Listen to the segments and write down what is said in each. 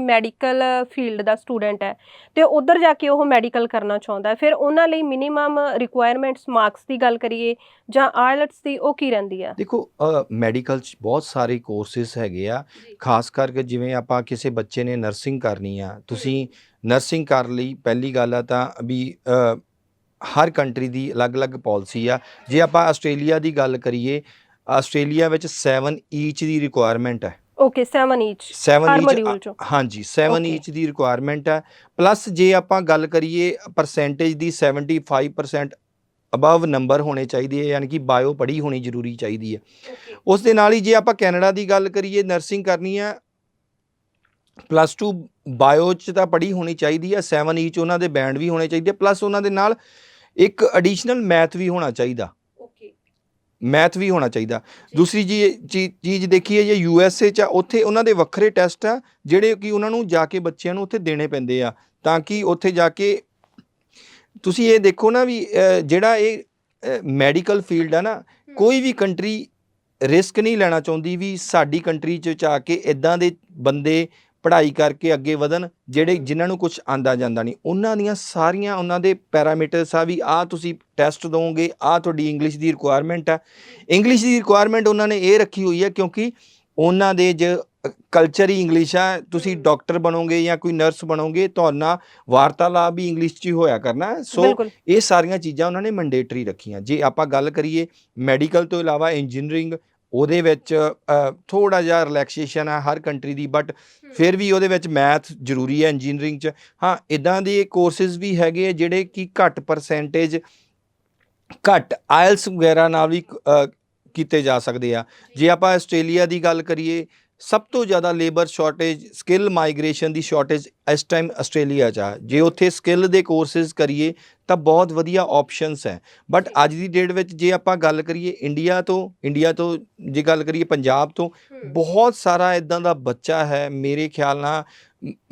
Medical field ਦਾ student ਹੈ ਤੇ ਉਧਰ ਜਾ ਕੇ ਉਹ ਮੈਡੀਕਲ ਕਰਨਾ ਚਾਹੁੰਦਾ ਹੈ। ਫਿਰ ਉਹਨਾਂ ਲਈ ਮਿਨੀਮਮ ਰਿਕੁਆਇਰਮੈਂਟਸ ਮਾਰਕਸ ਦੀ ਗੱਲ ਕਰੀਏ ਜਾਂ ਆਇਲਟਸ ਦੀ ਉਹ ਕੀ ਰਹਿੰਦੀ ਆ? ਦੇਖੋ ਮੈਡੀਕਲ ਚ ਬਹੁਤ ਸਾਰੇ ਕੋਰਸਿਸ ਹੈਗੇ ਆ। ਖਾਸ ਕਰਕੇ ਜਿਵੇਂ ਆਪਾਂ ਕਿਸੇ ਬੱਚੇ ਨੇ ਨਰਸਿੰਗ ਕਰਨੀ ਆ ਤੁਸੀਂ ਨਰਸਿੰਗ ਕਰ ਲਈ ਪਹਿਲੀ ਗੱਲ ਆ ਤਾਂ ਵੀ ਹਰ ਕੰਟਰੀ ਦੀ ਅਲੱਗ-ਅਲੱਗ ਪਾਲਿਸੀ ਆ। ਜੇ ਆਪਾਂ ਆਸਟ੍ਰੇਲੀਆ ਦੀ ਗੱਲ ਕਰੀਏ ਆਸਟ੍ਰੇਲੀਆ ਵਿੱਚ 7 ਈਚ ਦੀ ਰਿਕੁਆਇਰਮੈਂਟ ਹੈ। ਓਕੇ 7 ਈਚ 7 ਹਰ ਈਚ ਹਾਂਜੀ 7 Okay. ਈਚ ਦੀ ਰਿਕੁਆਇਰਮੈਂਟ ਹੈ। ਪਲੱਸ ਜੇ ਆਪਾਂ ਗੱਲ ਕਰੀਏ ਪਰਸੈਂਟੇਜ ਦੀ 75% ਅਬਵ ਨੰਬਰ ਹੋਣੇ ਚਾਹੀਦੇ ਹੈ ਯਾਨੀ ਕਿ ਬਾਇਓ ਪੜ੍ਹੀ ਹੋਣੀ ਜ਼ਰੂਰੀ ਚਾਹੀਦੀ ਹੈ। ਉਸ ਦੇ ਨਾਲ ਹੀ ਜੇ ਆਪਾਂ ਕੈਨੇਡਾ ਦੀ ਗੱਲ ਕਰੀਏ ਨਰਸਿੰਗ ਕਰਨੀ ਹੈ ਪਲੱਸ 2 ਬਾਇਓ ਚ ਤਾਂ ਪੜ੍ਹੀ ਹੋਣੀ ਚਾਹੀਦੀ ਹੈ 7 ਈਚ ਉਹਨਾਂ ਦੇ ਬੈਂਡ ਵੀ ਹੋਣੇ ਚਾਹੀਦੇ ਪਲੱਸ ਉਹਨਾਂ ਦੇ ਨਾਲ ਇੱਕ ਐਡੀਸ਼ਨਲ ਮੈਥ ਵੀ ਹੋਣਾ ਚਾਹੀਦਾ। ਮੈਥ ਵੀ ਹੋਣਾ ਚਾਹੀਦਾ। ਦੂਸਰੀ ਜੀ ਚੀਜ਼ ਦੇਖੀਏ ਜੇ ਯੂ ਐਸ ਏ ਚ ਉੱਥੇ ਉਹਨਾਂ ਦੇ ਵੱਖਰੇ ਟੈਸਟ ਆ ਜਿਹੜੇ ਕਿ ਉਹਨਾਂ ਨੂੰ ਜਾ ਕੇ ਬੱਚਿਆਂ ਨੂੰ ਉੱਥੇ ਦੇਣੇ ਪੈਂਦੇ ਆ। ਤਾਂ ਕਿ ਉੱਥੇ ਜਾ ਕੇ ਤੁਸੀਂ ਇਹ ਦੇਖੋ ਨਾ ਵੀ ਜਿਹੜਾ ਇਹ ਮੈਡੀਕਲ ਫੀਲਡ ਆ ਨਾ ਕੋਈ ਵੀ ਕੰਟਰੀ ਰਿਸਕ ਨਹੀਂ ਲੈਣਾ ਚਾਹੁੰਦੀ ਵੀ ਸਾਡੀ ਕੰਟਰੀ ਚ ਜਾ ਕੇ ਇਦਾਂ ਦੇ ਬੰਦੇ ਪੜ੍ਹਾਈ ਕਰਕੇ ਅੱਗੇ ਵਧਣ ਜਿਹੜੇ ਜਿਨ੍ਹਾਂ ਨੂੰ ਕੁਝ ਆਂਦਾ ਜਾਂਦਾ ਨਹੀਂ। ਉਹਨਾਂ ਦੀਆਂ ਸਾਰੀਆਂ ਉਹਨਾਂ ਦੇ ਪੈਰਾਮੀਟਰਸ ਆ ਵੀ ਆ ਤੁਸੀਂ ਟੈਸਟ ਦੋਗੇ ਆ ਤੁਹਾਡੀ ਇੰਗਲਿਸ਼ ਦੀ ਰਿਕੁਆਇਰਮੈਂਟ ਆ। ਇੰਗਲਿਸ਼ ਦੀ ਰਿਕੁਆਇਰਮੈਂਟ ਉਹਨਾਂ ਨੇ ਇਹ ਰੱਖੀ ਹੋਈ ਹੈ ਕਿਉਂਕਿ ਉਹਨਾਂ ਦੇ ਜ ਕਲਚਰ ਹੀ ਇੰਗਲਿਸ਼ ਆ। ਤੁਸੀਂ ਡਾਕਟਰ ਬਣੋਗੇ ਜਾਂ ਕੋਈ ਨਰਸ ਬਣੋਗੇ ਤੁਹਾਡਾ ਵਾਰਤਾਲਾਪ ਵੀ ਇੰਗਲਿਸ਼ 'ਚ ਹੀ ਹੋਇਆ ਕਰਨਾ। ਸੋ ਇਹ ਸਾਰੀਆਂ ਚੀਜ਼ਾਂ ਉਹਨਾਂ ਨੇ ਮੈਂਡੇਟਰੀ ਰੱਖੀਆਂ। ਜੇ ਆਪਾਂ ਗੱਲ ਕਰੀਏ ਮੈਡੀਕਲ ਤੋਂ ਇਲਾਵਾ ਇੰਜੀਨੀਅਰਿੰਗ ਉਹਦੇ ਵਿੱਚ ਥੋੜਾ ਜਿਹਾ ਰਿਲੈਕਸੇਸ਼ਨ ਹੈ ਹਰ ਕੰਟਰੀ ਦੀ ਬਟ ਫਿਰ ਵੀ ਉਹਦੇ ਵਿੱਚ ਮੈਥ ਜ਼ਰੂਰੀ ਹੈ ਇੰਜੀਨੀਅਰਿੰਗ 'ਚ। ਹਾਂ ਇਦਾਂ ਦੇ ਕੋਰਸਿਸ ਵੀ ਹੈਗੇ ਜਿਹੜੇ ਕਿ ਘੱਟ ਪਰਸੈਂਟੇਜ ਘੱਟ ਆਇਲਸ ਵਗੈਰਾ ਨਾਲ ਵੀ ਕੀਤੇ ਜਾ ਸਕਦੇ ਆ। ਜੇ ਆਪਾਂ ਆਸਟ੍ਰੇਲੀਆ ਦੀ ਗੱਲ ਕਰੀਏ ਸਭ ਤੋਂ ਜ਼ਿਆਦਾ ਲੇਬਰ ਸ਼ਾਰਟੇਜ ਸਕਿੱਲ ਮਾਈਗ੍ਰੇਸ਼ਨ ਦੀ ਸ਼ਾਰਟੇਜ ਇਸ ਟਾਈਮ ਆਸਟ੍ਰੇਲੀਆ 'ਚ ਆ। ਜੇ ਉੱਥੇ ਸਕਿੱਲ ਦੇ ਕੋਰਸਿਸ ਕਰੀਏ ਤਾਂ ਬਹੁਤ ਵਧੀਆ ਆਪਸ਼ਨਸ ਹੈ। ਬਟ ਅੱਜ ਦੀ ਡੇਟ ਵਿੱਚ ਜੇ ਆਪਾਂ ਗੱਲ ਕਰੀਏ ਇੰਡੀਆ ਤੋਂ ਇੰਡੀਆ ਤੋਂ ਜੇ ਗੱਲ ਕਰੀਏ ਪੰਜਾਬ ਤੋਂ ਬਹੁਤ ਸਾਰਾ ਇਦਾਂ ਦਾ ਬੱਚਾ ਹੈ ਮੇਰੇ ਖਿਆਲ ਨਾਲ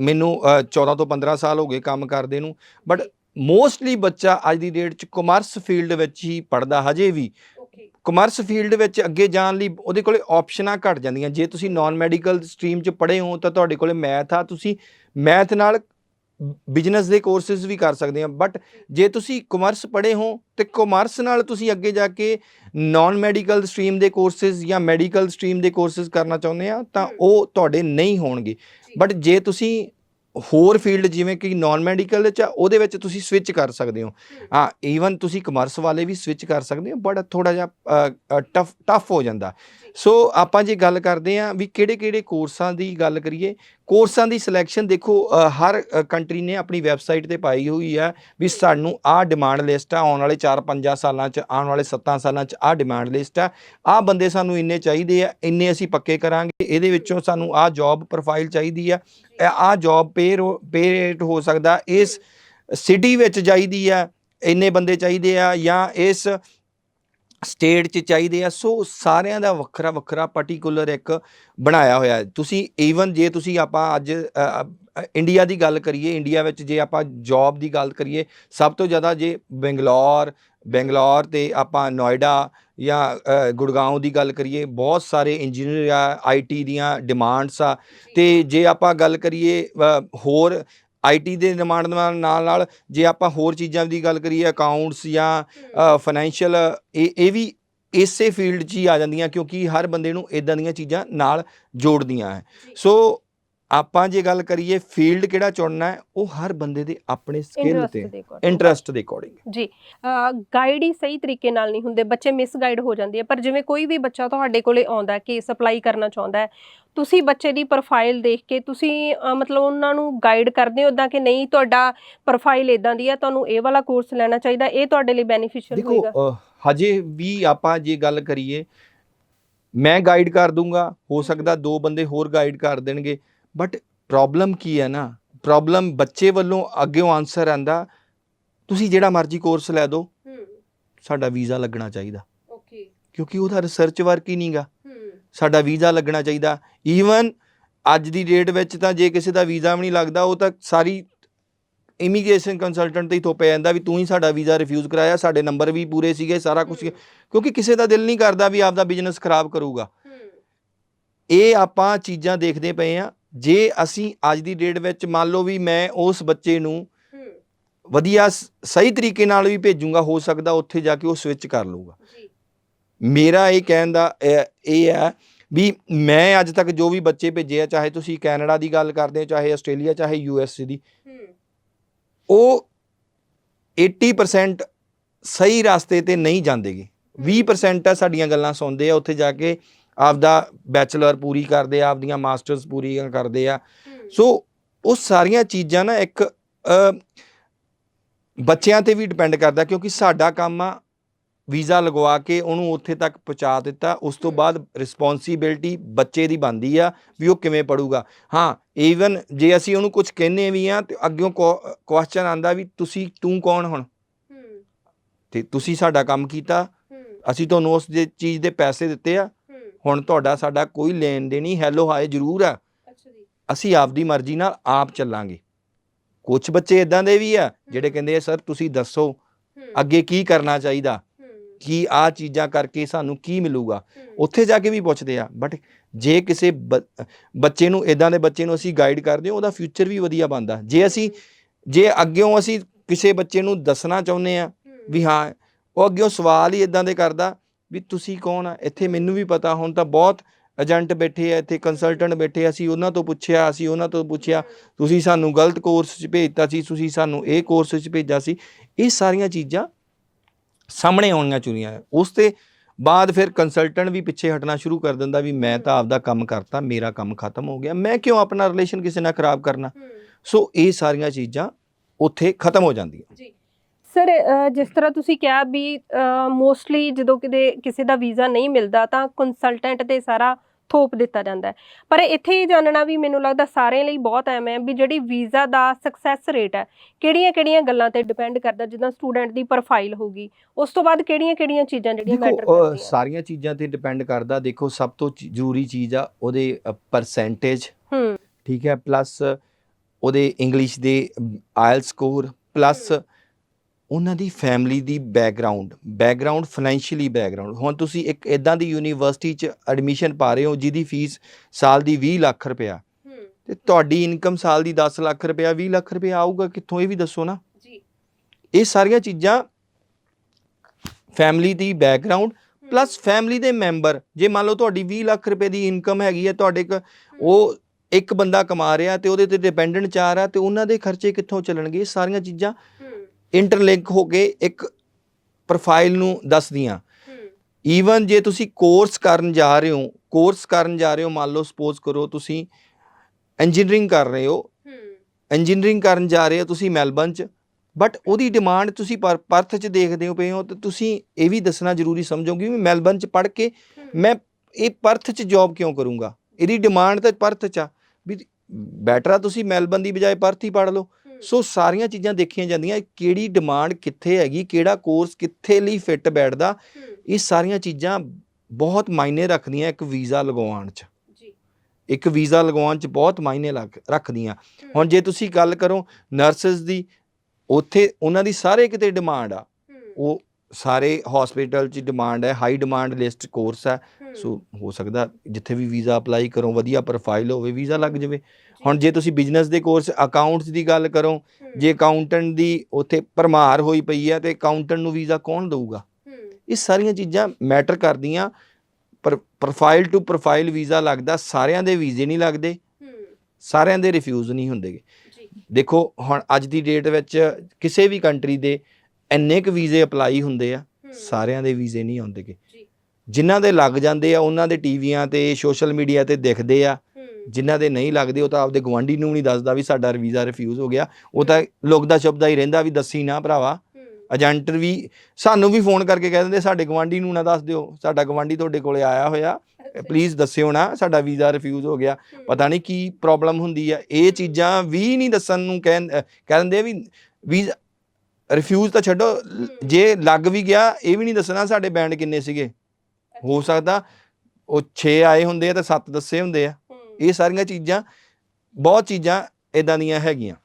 ਮੈਨੂੰ ਅ, 14 ਤੋਂ 15 ਸਾਲ ਹੋ ਗਏ ਕੰਮ ਕਰਦੇ ਨੂੰ। ਬਟ ਮੋਸਟਲੀ ਬੱਚਾ ਅੱਜ ਦੀ ਡੇਟ 'ਚ ਕਮਰਸ ਫੀਲਡ ਵਿੱਚ ਹੀ ਪੜਦਾ ਹਜੇ ਵੀ। ਕਮਰਸ ਫੀਲਡ ਵਿੱਚ ਅੱਗੇ ਜਾਣ ਲਈ ਉਹਦੇ ਕੋਲੇ ਆਪਸ਼ਨਾਂ ਘਟ ਜਾਂਦੀਆਂ। ਜੇ ਤੁਸੀਂ ਨਾਨ ਮੈਡੀਕਲ ਸਟਰੀਮ 'ਚ ਪੜ੍ਹੇ ਹੋ ਤਾਂ ਤੁਹਾਡੇ ਕੋਲੇ ਮੈਥ ਆ। ਤੁਸੀਂ ਮੈਥ ਨਾਲ ਬਿਜ਼ਨਸ ਦੇ ਕੋਰਸਿਸ ਵੀ ਕਰ ਸਕਦੇ ਆ ਬਟ ਜੇ ਤੁਸੀਂ ਕਮਰਸ ਪੜ੍ਹੇ ਹੋ ਤੇ ਕਮਰਸ ਨਾਲ ਤੁਸੀਂ ਅੱਗੇ ਜਾ ਕੇ ਨਾਨ ਮੈਡੀਕਲ ਸਟਰੀਮ ਦੇ ਕੋਰਸਿਸ ਜਾਂ ਮੈਡੀਕਲ ਸਟਰੀਮ ਦੇ ਕੋਰਸਿਸ ਕਰਨਾ ਚਾਹੁੰਦੇ ਆ ਤਾਂ। ਉਹ ਤੁਹਾਡੇ ਨਹੀਂ ਹੋਣਗੇ। ਬਟ ਜੇ ਤੁਸੀਂ ਹੋਰ ਫੀਲਡ ਜਿਵੇਂ ਕਿ ਨਾਨ ਮੈਡੀਕਲ ਚ ਆ, ਉਹਦੇ ਵਿੱਚ ਤੁਸੀਂ ਸਵਿਚ ਕਰ ਸਕਦੇ ਹੋ। ਹਾਂ। ਈਵਨ ਤੁਸੀਂ ਕਮਰਸ ਵਾਲੇ ਵੀ ਸਵਿਚ ਕਰ ਸਕਦੇ ਹੋ ਬਟ ਥੋੜਾ ਜਿਹਾ ਟਫ ਟਫ ਹੋ ਜਾਂਦਾ। ਸੋ ਆਪਾਂ ਜੇ ਗੱਲ ਕਰਦੇ ਆ ਵੀ ਕਿਹੜੇ ਕਿਹੜੇ ਕੋਰਸਾਂ ਦੀ ਗੱਲ ਕਰੀਏ ਕੋਰਸਾਂ ਦੀ ਸਿਲੈਕਸ਼ਨ ਦੇਖੋ ਅ, ਹਰ ਕੰਟਰੀ ਨੇ ਆਪਣੀ ਵੈਬਸਾਈਟ ਤੇ ਪਾਈ ਹੋਈ ਆ ਵੀ ਸਾਨੂੰ ਆਹ ਡਿਮਾਂਡ ਲਿਸਟ ਆ ਆਉਣ ਵਾਲੇ 4-5 ਸਾਲਾਂ ਚ ਆਉਣ ਵਾਲੇ 7 ਸਾਲਾਂ ਚ ਆਹ ਡਿਮਾਂਡ ਲਿਸਟ ਆ। ਆਹ ਬੰਦੇ ਸਾਨੂੰ ਇੰਨੇ ਚਾਹੀਦੇ ਆ ਇੰਨੇ ਅਸੀਂ ਪੱਕੇ ਕਰਾਂਗੇ ਇਹਦੇ ਵਿੱਚੋਂ ਸਾਨੂੰ ਆਹ ਜੌਬ ਪ੍ਰੋਫਾਈਲ ਚਾਹੀਦੀ ਆ। ਆਹ ਜੌਬ ਪੇ ਪੇ ਰੇਟ ਹੋ ਸਕਦਾ। ਇਸ ਸਿਟੀ ਵਿੱਚ ਚਾਹੀਦੀ ਆ, ਇੰਨੇ ਬੰਦੇ ਚਾਹੀਦੇ ਆ ਜਾਂ ਇਸ ਸਟੇਟ 'ਚ ਚਾਹੀਦੇ ਆ। ਸੋ ਸਾਰਿਆਂ ਦਾ ਵੱਖਰਾ ਵੱਖਰਾ ਪਾਰਟਿਕੂਲਰ ਇੱਕ ਬਣਾਇਆ ਹੋਇਆ ਤੁਸੀਂ ਈਵਨ ਜੇ ਤੁਸੀਂ ਆਪਾਂ ਅੱਜ ਇੰਡੀਆ ਦੀ ਗੱਲ ਕਰੀਏ ਇੰਡੀਆ ਵਿੱਚ ਜੇ ਆਪਾਂ ਜੌਬ ਦੀ ਗੱਲ ਕਰੀਏ, ਸਭ ਤੋਂ ਜ਼ਿਆਦਾ ਜੇ ਬੰਗਲੌਰ ਬੰਗਲੌਰ ਤੇ ਆਪਾਂ ਨੋਇਡਾ ਜਾਂ ਗੁੜਗਾਉਂ ਦੀ ਗੱਲ ਕਰੀਏ ਬਹੁਤ ਸਾਰੇ ਇੰਜੀਨੀਅਰ ਆ ਆਈਟੀ ਦੀਆਂ ਡਿਮਾਂਡਸ ਆ। ਤੇ ਜੇ ਆਪਾਂ ਗੱਲ ਕਰੀਏ ਹੋਰ ਆਈਟੀ ਦੇ ਡਿਮਾਂਡ ਨਾਲ ਨਾਲ ਨਾਲ ਜੇ ਆਪਾਂ ਹੋਰ ਚੀਜ਼ਾਂ ਦੀ ਗੱਲ ਕਰੀਏ ਅਕਾਊਂਟਸ ਜਾਂ ਫਾਈਨੈਂਸ਼ੀਅਲ ਇਹ ਇਹ ਵੀ ਇਸੇ ਫੀਲਡ 'ਚ ਹੀ ਆ ਜਾਂਦੀਆਂ ਕਿਉਂਕਿ ਹਰ ਬੰਦੇ ਨੂੰ ਇਦਾਂ ਦੀਆਂ ਚੀਜ਼ਾਂ ਨਾਲ ਜੋੜਦੀਆਂ ਹੈ। ਸੋ ਆਪਾਂ ਜੇ ਗੱਲ ਕਰੀਏ ਫੀਲਡ ਕਿਹੜਾ ਚੁਣਨਾ ਹੈ ਉਹ ਹਰ ਬੰਦੇ ਦੇ ਆਪਣੇ ਸਕਿੱਲ ਤੇ ਦੇ according। ਇੰਟਰਸਟ ਦੇ ਅਕੋਰਡਿੰਗ ਜੀ ਗਾਈਡ ਹੀ ਸਹੀ ਤਰੀਕੇ ਨਾਲ ਨਹੀਂ ਹੁੰਦੇ ਬੱਚੇ ਮਿਸ ਗਾਈਡ ਹੋ ਜਾਂਦੇ ਆ ਪਰ ਜਿਵੇਂ ਕੋਈ ਵੀ ਬੱਚਾ ਤੁਹਾਡੇ ਕੋਲੇ ਆਉਂਦਾ ਕਿ ਸਪਲਾਈ ਕਰਨਾ ਚਾਹੁੰਦਾ ਹੈ ਤੁਸੀਂ ਬੱਚੇ ਦੀ ਪ੍ਰੋਫਾਈਲ ਦੇਖ ਕੇ ਤੁਸੀਂ ਅਹ, ਮਤਲਬ ਉਹਨਾਂ ਨੂੰ ਗਾਈਡ ਕਰਦੇ ਹੋ ਉਦਾਂ ਕਿ ਨਹੀਂ ਤੁਹਾਡਾ ਪ੍ਰੋਫਾਈਲ ਇਦਾਂ ਦੀ ਹੈ ਤੁਹਾਨੂੰ ਇਹ ਵਾਲਾ ਕੋਰਸ ਲੈਣਾ ਚਾਹੀਦਾ ਇਹ ਤੁਹਾਡੇ ਲਈ ਬੈਨੀਫੀਸ਼ੀਅਲ ਦੇਖੋ ਹੋਏਗਾ ਅ, ਹਜੇ ਵੀ ਆਪਾਂ ਜੇ ਗੱਲ ਕਰੀਏ ਮੈਂ ਗਾਈਡ ਕਰ ਦੂੰਗਾ ਹੋ ਸਕਦਾ ਦੋ ਬੰਦੇ ਹੋਰ ਗਾਈਡ ਕਰ ਦੇਣਗੇ ਬਟ ਪ੍ਰੋਬਲਮ ਕੀ ਹੈ ਨਾ? ਪ੍ਰੋਬਲਮ ਬੱਚੇ ਵੱਲੋਂ ਅੱਗੇੋਂ ਆਨਸਰ ਆਂਦਾ ਤੁਸੀਂ ਜਿਹੜਾ ਮਰਜ਼ੀ ਕੋਰਸ ਲੈ ਦਿਓ। ਹੂੰ। ਸਾਡਾ ਵੀਜ਼ਾ ਲੱਗਣਾ ਚਾਹੀਦਾ। ਓਕੇ ਕਿਉਂਕਿ ਉਹਦਾ ਰਿਸਰਚ ਵਰਕ ਹੀ ਨਹੀਂਗਾ ਹੂੰ। ਸਾਡਾ ਵੀਜ਼ਾ ਲੱਗਣਾ ਚਾਹੀਦਾ। ਈਵਨ ਅੱਜ ਦੀ ਡੇਟ ਵਿੱਚ ਤਾਂ ਜੇ ਕਿਸੇ ਦਾ ਵੀਜ਼ਾ ਵੀ ਨਹੀਂ ਲੱਗਦਾ ਉਹ ਤਾਂ ਸਾਰੀ ਇਮੀਗ੍ਰੇਸ਼ਨ ਕੰਸਲਟੈਂਟ ਤੇ ਹੀ ਥੋਪਿਆ ਜਾਂਦਾ ਵੀ ਤੂੰ ਹੀ ਸਾਡਾ ਵੀਜ਼ਾ ਰਿਫਿਊਜ਼ ਕਰਾਇਆ ਸਾਡੇ ਨੰਬਰ ਵੀ ਪੂਰੇ ਸੀਗੇ ਸਾਰਾ ਕੁਝ ਕਿਉਂਕਿ ਕਿਸੇ ਦਾ ਦਿਲ ਨਹੀਂ ਕਰਦਾ ਵੀ ਆਪਦਾ ਬਿਜ਼ਨਸ ਖਰਾਬ ਕਰੂਗਾ। ਇਹ ਆਪਾਂ ਚੀਜ਼ਾਂ ਦੇਖਦੇ ਪਏ ਆ ਜੇ ਅਸੀਂ ਅੱਜ ਦੀ ਡੇਟ ਵਿੱਚ ਮੰਨ ਲਓ ਵੀ ਮੈਂ ਉਸ ਬੱਚੇ ਨੂੰ ਵਧੀਆ ਸਹੀ ਤਰੀਕੇ ਨਾਲ ਵੀ ਭੇਜੂਗਾ ਹੋ ਸਕਦਾ ਉੱਥੇ ਜਾ ਕੇ ਉਹ ਸਵਿਚ ਕਰ ਲਊਗਾ। ਜੀ। ਮੇਰਾ ਇਹ ਕਹਿਣ ਦਾ ਇਹ ਹੈ ਵੀ ਮੈਂ ਅੱਜ ਤੱਕ ਜੋ ਵੀ ਬੱਚੇ ਭੇਜੇ ਆ ਚਾਹੇ ਤੁਸੀਂ ਕੈਨੇਡਾ ਦੀ ਗੱਲ ਕਰਦੇ ਹੋ ਚਾਹੇ ਆਸਟ੍ਰੇਲੀਆ ਚਾਹੇ ਯੂਐਸਏ ਦੀ ਹੂੰ। ਉਹ 80% ਸਹੀ ਰਸਤੇ ਤੇ ਨਹੀਂ ਜਾਂਦੇਗੇ। 20% ਆ ਸਾਡੀਆਂ ਗੱਲਾਂ ਸੁਣਦੇ ਆ ਉੱਥੇ ਜਾ ਕੇ ਆਪਦਾ ਬੈਚਲਰ ਪੂਰੀ ਕਰਦੇ ਆ ਆਪਦੀਆਂ ਮਾਸਟਰਸ ਪੂਰੀਆਂ ਕਰਦੇ ਆ। ਸੋ ਉਹ ਸਾਰੀਆਂ ਚੀਜ਼ਾਂ ਨਾ ਇੱਕ ਬੱਚਿਆਂ ਤੇ ਵੀ ਡਿਪੈਂਡ ਕਰਦਾ ਕਿਉਂਕਿ ਸਾਡਾ ਕੰਮ ਆ ਵੀਜ਼ਾ ਲਗਵਾ ਕੇ ਉਹਨੂੰ ਉੱਥੇ ਤੱਕ ਪਹੁੰਚਾ ਦਿੱਤਾ। ਉਸ ਤੋਂ। ਬਾਅਦ ਰਿਸਪੌਂਸਿਬਿਲਟੀ ਬੱਚੇ ਦੀ ਬਣਦੀ ਆ ਵੀ ਉਹ ਕਿਵੇਂ ਪੜੂਗਾ। ਹਾਂ ਈਵਨ ਜੇ ਅਸੀਂ ਉਹਨੂੰ ਕੁਝ ਕਹਿੰਨੇ ਵੀ ਆ ਤੇ ਅੱਗਿਓਂ ਕੁਐਸਚਨ ਆਂਦਾ ਵੀ ਤੁਸੀਂ ਤੂੰ ਕੌਣ ਹੁਣ? ਤੇ ਤੁਸੀਂ ਸਾਡਾ ਕੰਮ ਕੀਤਾ। ਅਸੀਂ ਤੁਹਾਨੂੰ ਉਸ ਦੇ ਚੀਜ਼ ਦੇ ਪੈਸੇ ਦਿੱਤੇ ਆ। ਹੁਣ ਤੁਹਾਡਾ ਸਾਡਾ ਕੋਈ ਲੈਣ ਦੇਣ ਹੈਲੋ ਹਾਏ ਜ਼ਰੂਰ ਆ। ਅਸੀਂ ਆਪਦੀ ਮਰਜ਼ੀ ਨਾਲ ਆਪ ਚੱਲਾਂਗੇ। ਕੁਝ ਬੱਚੇ ਇਦਾਂ ਦੇ ਵੀ ਆ ਜਿਹੜੇ ਕਹਿੰਦੇ ਆ ਸਰ ਤੁਸੀਂ ਦੱਸੋ ਅੱਗੇ ਕੀ ਕਰਨਾ ਚਾਹੀਦਾ? ਕੀ ਆ ਚੀਜ਼ਾਂ ਕਰਕੇ ਸਾਨੂੰ ਕੀ ਮਿਲੂਗਾ? ਉੱਥੇ ਜਾ ਕੇ ਵੀ ਪੁੱਛਦੇ ਆ ਬਟ ਜੇ ਕਿਸੇ ਬੱਚੇ ਨੂੰ ਇਦਾਂ ਦੇ ਬੱਚੇ ਨੂੰ ਅਸੀਂ ਗਾਈਡ ਕਰਦੇ ਹਾਂ ਉਹਦਾ ਫਿਊਚਰ ਵੀ ਵਧੀਆ ਬਣਦਾ। ਜੇ ਅਸੀਂ ਜੇ ਅੱਗਿਓਂ ਅਸੀਂ ਕਿਸੇ ਬੱਚੇ ਨੂੰ ਦੱਸਣਾ ਚਾਹੁੰਦੇ ਆ ਵੀ ਹਾਂ ਉਹ ਅੱਗਿਓਂ ਸਵਾਲ ਹੀ ਇਦਾਂ ਦੇ ਕਰਦਾ ਵੀ ਤੁਸੀਂ ਕੌਣ ਆ? ਇੱਥੇ ਮੈਨੂੰ ਵੀ ਪਤਾ ਹੁਣ ਤਾਂ ਬਹੁਤ ਏਜੰਟ ਬੈਠੇ ਆ ਇੱਥੇ ਕੰਸਲਟੈਂਟ ਬੈਠੇ ਆ ਅਸੀਂ ਉਹਨਾਂ ਤੋਂ ਪੁੱਛਿਆ ਅਸੀਂ ਉਹਨਾਂ ਤੋਂ ਪੁੱਛਿਆ ਤੁਸੀਂ ਸਾਨੂੰ ਗਲਤ ਕੋਰਸ 'ਚ ਭੇਜਤਾ ਸੀ ਤੁਸੀਂ ਸਾਨੂੰ ਇਹ ਕੋਰਸ 'ਚ ਭੇਜਿਆ ਸੀ। ਇਹ ਸਾਰੀਆਂ ਚੀਜ਼ਾਂ ਸਾਹਮਣੇ ਆਉਣੀਆਂ ਚਾਹੀਦੀਆਂ ਉਸ ਤੇ ਬਾਅਦ ਫਿਰ ਕੰਸਲਟੈਂਟ ਵੀ ਪਿੱਛੇ ਹਟਣਾ ਸ਼ੁਰੂ ਕਰ ਦਿੰਦਾ ਵੀ ਮੈਂ ਤਾਂ ਆਪਦਾ ਕੰਮ ਕਰਤਾ ਮੇਰਾ ਕੰਮ ਖਤਮ ਹੋ ਗਿਆ ਮੈਂ ਕਿਉਂ ਆਪਣਾ ਰਿਲੇਸ਼ਨ ਕਿਸੇ ਨਾਲ ਖਰਾਬ ਕਰਨਾ? ਸੋ ਇਹ ਸਾਰੀਆਂ ਚੀਜ਼ਾਂ ਉੱਥੇ ਖਤਮ ਹੋ ਜਾਂਦੀਆਂ। ਜੀ। ਸਰ ਜਿਸ ਤਰ੍ਹਾਂ ਤੁਸੀਂ ਕਿਹਾ ਵੀ ਮੋਸਟਲੀ ਜਦੋਂ ਕਿਤੇ ਕਿਸੇ ਦਾ ਵੀਜ਼ਾ ਨਹੀਂ ਮਿਲਦਾ ਤਾਂ ਕੰਸਲਟੈਂਟ ਤੇ ਸਾਰਾ ਥੋਪ ਦਿੱਤਾ ਜਾਂਦਾ ਹੈ। ਪਰ ਇੱਥੇ ਇਹ ਜਾਣਨਾ ਵੀ ਮੈਨੂੰ ਲੱਗਦਾ ਸਾਰਿਆਂ ਲਈ ਬਹੁਤ ਅਹਿਮ ਹੈ ਵੀ ਜਿਹੜੀ ਵੀਜ਼ਾ ਦਾ ਸਕਸੈਸ ਰੇਟ ਹੈ ਕਿਹੜੀਆਂ-ਕਿਹੜੀਆਂ ਗੱਲਾਂ ਤੇ ਡਿਪੈਂਡ ਕਰਦਾ ਜਿੱਦਾਂ ਸਟੂਡੈਂਟ ਦੀ ਪ੍ਰੋਫਾਈਲ ਹੋਊਗੀ ਉਸ ਤੋਂ ਬਾਅਦ ਕਿਹੜੀਆਂ-ਕਿਹੜੀਆਂ ਚੀਜ਼ਾਂ ਜਿਹੜੀਆਂ ਮੈਟਰ ਕਰਦੀਆਂ? ਸਾਰੀਆਂ ਚੀਜ਼ਾਂ ਤੇ ਡਿਪੈਂਡ ਕਰਦਾ ਦੇਖੋ ਸਭ ਤੋਂ ਜ਼ਰੂਰੀ ਚੀਜ਼ ਆ ਉਹਦੇ ਪਰਸੈਂਟੇਜ ਹੂੰ। ਠੀਕ ਹੈ ਪਲੱਸ ਉਹਦੇ ਇੰਗਲਿਸ਼ ਦੇ ਆਇਲ ਸਕੋਰ ਪਲੱਸ ਉਹਨਾਂ ਦੀ ਫੈਮਿਲੀ ਦੀ ਬੈਕਗ੍ਰਾਉਂਡ ਬੈਕਗ੍ਰਾਉਂਡ ਫਾਈਨੈਂਸ਼ੀਅਲੀ ਬੈਕਗ੍ਰਾਉਂਡ ਹੁਣ ਤੁਸੀਂ ਇੱਕ ਇਦਾਂ ਦੀ ਯੂਨੀਵਰਸਿਟੀ 'ਚ ਐਡਮਿਸ਼ਨ ਪਾ ਰਹੇ ਹੋ ਜਿਹਦੀ ਫੀਸ ਸਾਲ ਦੀ 20 ਲੱਖ ਰੁਪਇਆ। ਤੇ ਤੁਹਾਡੀ ਇਨਕਮ ਸਾਲ ਦੀ 10 ਲੱਖ ਰੁਪਇਆ 20 ਲੱਖ ਰੁਪਇਆ ਆਊਗਾ ਕਿੱਥੋਂ ਇਹ ਵੀ ਦੱਸੋ ਨਾ। ਜੀ। ਇਹ ਸਾਰੀਆਂ ਚੀਜ਼ਾਂ ਫੈਮਿਲੀ ਦੀ ਬੈਕਗ੍ਰਾਉਂਡ ਪਲੱਸ ਫੈਮਿਲੀ ਦੇ ਮੈਂਬਰ ਜੇ ਮੰਨ ਲਓ ਤੁਹਾਡੀ 20 ਲੱਖ ਰੁਪਏ ਦੀ ਇਨਕਮ ਹੈਗੀ ਹੈ ਤੁਹਾਡੇ ਕ ਉਹ ਇੱਕ ਬੰਦਾ ਕਮਾ ਰਿਹਾ ਤੇ ਉਹਦੇ ਤੇ ਡਿਪੈਂਡੈਂਟ ਚਾਰ ਆ ਤੇ ਉਹਨਾਂ ਦੇ ਖਰਚੇ ਕਿੱਥੋਂ ਚੱਲਣਗੇ? ਇਹ ਸਾਰੀਆਂ ਚੀਜ਼ਾਂ ਇੰਟਰਲਿੰਕ ਹੋ ਕੇ ਇੱਕ ਪ੍ਰੋਫਾਈਲ ਨੂੰ ਦੱਸਦੀਆਂ। ਹੂੰ ਈਵਨ ਜੇ ਤੁਸੀਂ ਕੋਰਸ ਕਰਨ ਜਾ ਰਹੇ ਹੋ ਕੋਰਸ ਕਰਨ ਜਾ ਰਹੇ ਹੋ, ਮੰਨ ਲਓ ਸਪੋਜ਼ ਕਰੋ ਤੁਸੀਂ ਇੰਜੀਨੀਅਰਿੰਗ ਕਰ ਰਹੇ ਹੋ। ਇੰਜੀਨੀਅਰਿੰਗ ਕਰਨ ਜਾ ਰਹੇ ਹੋ ਤੁਸੀਂ ਮੈਲਬਨ ਚ ਬਟ ਉਹਦੀ ਡਿਮਾਂਡ ਤੁਸੀਂ ਪਰਥ ਚ ਦੇਖਦੇ ਹੋ ਪਏ ਹੋ ਤੇ ਤੁਸੀਂ ਇਹ ਵੀ ਦੱਸਣਾ ਜ਼ਰੂਰੀ ਸਮਝੋਗੇ ਵੀ ਮੈਲਬਨ ਚ ਪੜ੍ਹ ਕੇ ਮੈਂ ਇਹ ਪਰਥ ਚ ਜੌਬ ਕਿਉਂ ਕਰੂੰਗਾ? ਇਹਦੀ ਡਿਮਾਂਡ ਤਾਂ ਪਰਥ ਚ ਆ। ਵੀ ਬੈਟਰ ਆ ਤੁਸੀਂ ਮੈਲਬਨ ਦੀ ਬਜਾਏ ਪਰਥ ਹੀ ਪੜ੍ਹ ਲਓ। ਸੋ ਸਾਰੀਆਂ ਚੀਜ਼ਾਂ ਦੇਖੀਆਂ ਜਾਂਦੀਆਂ ਕਿਹੜੀ ਡਿਮਾਂਡ ਕਿੱਥੇ ਹੈਗੀ ਕਿਹੜਾ ਕੋਰਸ ਕਿੱਥੇ ਲਈ ਫਿੱਟ ਬੈਠਦਾ ਇਹ ਸਾਰੀਆਂ ਚੀਜ਼ਾਂ ਬਹੁਤ ਮਾਇਨੇ ਰੱਖਦੀਆਂ ਇੱਕ ਵੀਜ਼ਾ ਲਗਵਾਉਣ 'ਚ। ਜੀ। ਇੱਕ ਵੀਜ਼ਾ ਲਗਵਾਉਣ 'ਚ ਬਹੁਤ ਮਾਇਨੇ ਰੱਖਦੀਆਂ। ਹੁਣ ਜੇ ਤੁਸੀਂ ਗੱਲ ਕਰੋ ਨਰਸਸ ਦੀ ਉੱਥੇ ਉਹਨਾਂ ਦੀ ਸਾਰੇ ਕਿਤੇ ਡਿਮਾਂਡ ਆ। ਉਹ ਸਾਰੇ ਹਸਪੀਟਲ 'ਚ ਡਿਮਾਂਡ ਹੈ ਹਾਈ ਡਿਮਾਂਡ ਲਿਸਟ ਕੋਰਸ ਹੈ। ਸੋ ਹੋ। ਸਕਦਾ ਜਿੱਥੇ ਵੀ ਵੀਜ਼ਾ ਅਪਲਾਈ ਕਰੋ ਵਧੀਆ ਪ੍ਰੋਫਾਈਲ ਹੋਵੇ ਵੀਜ਼ਾ ਲੱਗ ਜਾਵੇ। ਹੁਣ ਜੇ ਤੁਸੀਂ ਬਿਜ਼ਨਸ ਦੇ ਕੋਰਸ ਅਕਾਊਂਟਸ ਦੀ ਗੱਲ ਕਰੋ ਜੇ ਅਕਾਊਂਟੈਂਟ ਦੀ ਉੱਥੇ ਭਰਮਾਰ ਹੋਈ ਪਈ ਹੈ ਤੇ ਅਕਾਊਂਟੈਂਟ ਨੂੰ ਵੀਜ਼ਾ ਕੌਣ ਦਊਗਾ? ਇਹ ਸਾਰੀਆਂ ਚੀਜ਼ਾਂ ਮੈਟਰ ਕਰਦੀਆਂ। ਪਰ ਪ੍ਰੋਫਾਈਲ ਟੂ ਪ੍ਰੋਫਾਈਲ ਵੀਜ਼ਾ ਲੱਗਦਾ ਸਾਰਿਆਂ ਦੇ ਵੀਜ਼ੇ ਨਹੀਂ ਲੱਗਦੇ। ਸਾਰਿਆਂ ਦੇ ਰਿਫਿਊਜ਼ ਨਹੀਂ ਹੁੰਦੇਗੇ ਜੀ। ਦੇਖੋ ਹੁਣ ਅੱਜ ਦੀ ਡੇਟ ਵਿੱਚ ਕਿਸੇ ਵੀ ਕੰਟਰੀ ਦੇ ਇੰਨੇ ਕੁ ਵੀਜ਼ੇ ਅਪਲਾਈ ਹੁੰਦੇ ਆ ਸਾਰਿਆਂ ਦੇ ਵੀਜ਼ੇ ਨਹੀਂ ਆਉਂਦੇਗੇ। ਜਿਨ੍ਹਾਂ ਦੇ ਲੱਗ ਜਾਂਦੇ ਆ ਉਹਨਾਂ ਦੇ ਟੀਵੀਆਂ ਤੇ ਸੋਸ਼ਲ ਮੀਡੀਆ ਤੇ ਦਿਖਦੇ ਆ। ਜਿਨ੍ਹਾਂ ਦੇ ਨਹੀਂ ਲੱਗਦੇ ਉਹ ਤਾਂ ਆਪਦੇ ਗਵਾਂਢੀ ਨੂੰ ਨਹੀਂ ਦੱਸਦਾ ਵੀ ਸਾਡਾ ਵੀਜ਼ਾ ਰਿਫਿਊਜ਼ ਹੋ ਗਿਆ। ਉਹ ਤਾਂ ਲੋਕ ਦਾ ਸ਼ਬਦਾ ਹੀ ਰਹਿੰਦਾ ਵੀ ਦੱਸੀ ਨਾ ਭਰਾਵਾ। ਏਜੰਟ ਵੀ ਸਾਨੂੰ ਵੀ ਫੋਨ ਕਰਕੇ ਕਹਿ ਦਿੰਦੇ ਸਾਡੇ ਗਵਾਂਢੀ ਨੂੰ ਨਾ ਦੱਸ ਦਿਓ। ਸਾਡਾ ਗਵਾਂਢੀ ਤੁਹਾਡੇ ਕੋਲੇ ਆਇਆ ਹੋਇਆ। ਪਲੀਜ਼ ਦੱਸਿਓ ਨਾ ਸਾਡਾ ਵੀਜ਼ਾ ਰਿਫਿਊਜ਼ ਹੋ ਗਿਆ। ਪਤਾ ਨਹੀਂ ਕੀ ਪ੍ਰੋਬਲਮ ਹੁੰਦੀ ਆ। ਇਹ ਚੀਜ਼ਾਂ ਵੀ ਨਹੀਂ ਦੱਸਣ ਨੂੰ ਕਹਿ ਕਹਿ ਦਿੰਦੇ ਆ ਵੀ ਵੀਜ਼ਾ ਰਿਫਿਊਜ਼ ਤਾਂ ਛੱਡੋ। ਜੇ ਲੱਗ ਵੀ ਗਿਆ ਇਹ ਵੀ ਨਹੀਂ ਦੱਸਣਾ ਸਾਡੇ ਬੈਂਡ ਕਿੰਨੇ ਸੀਗੇ। ਹੋ ਸਕਦਾ ਉਹ 6 ਆਏ ਹੁੰਦੇ ਆ ਤਾਂ 7 ਦੱਸੇ ਹੁੰਦੇ ਆ। ਇਹ ਸਾਰੀਆਂ ਚੀਜ਼ਾਂ ਬਹੁਤ ਚੀਜ਼ਾਂ ਇਦਾਂ ਦੀਆਂ ਹੈਗੀਆਂ।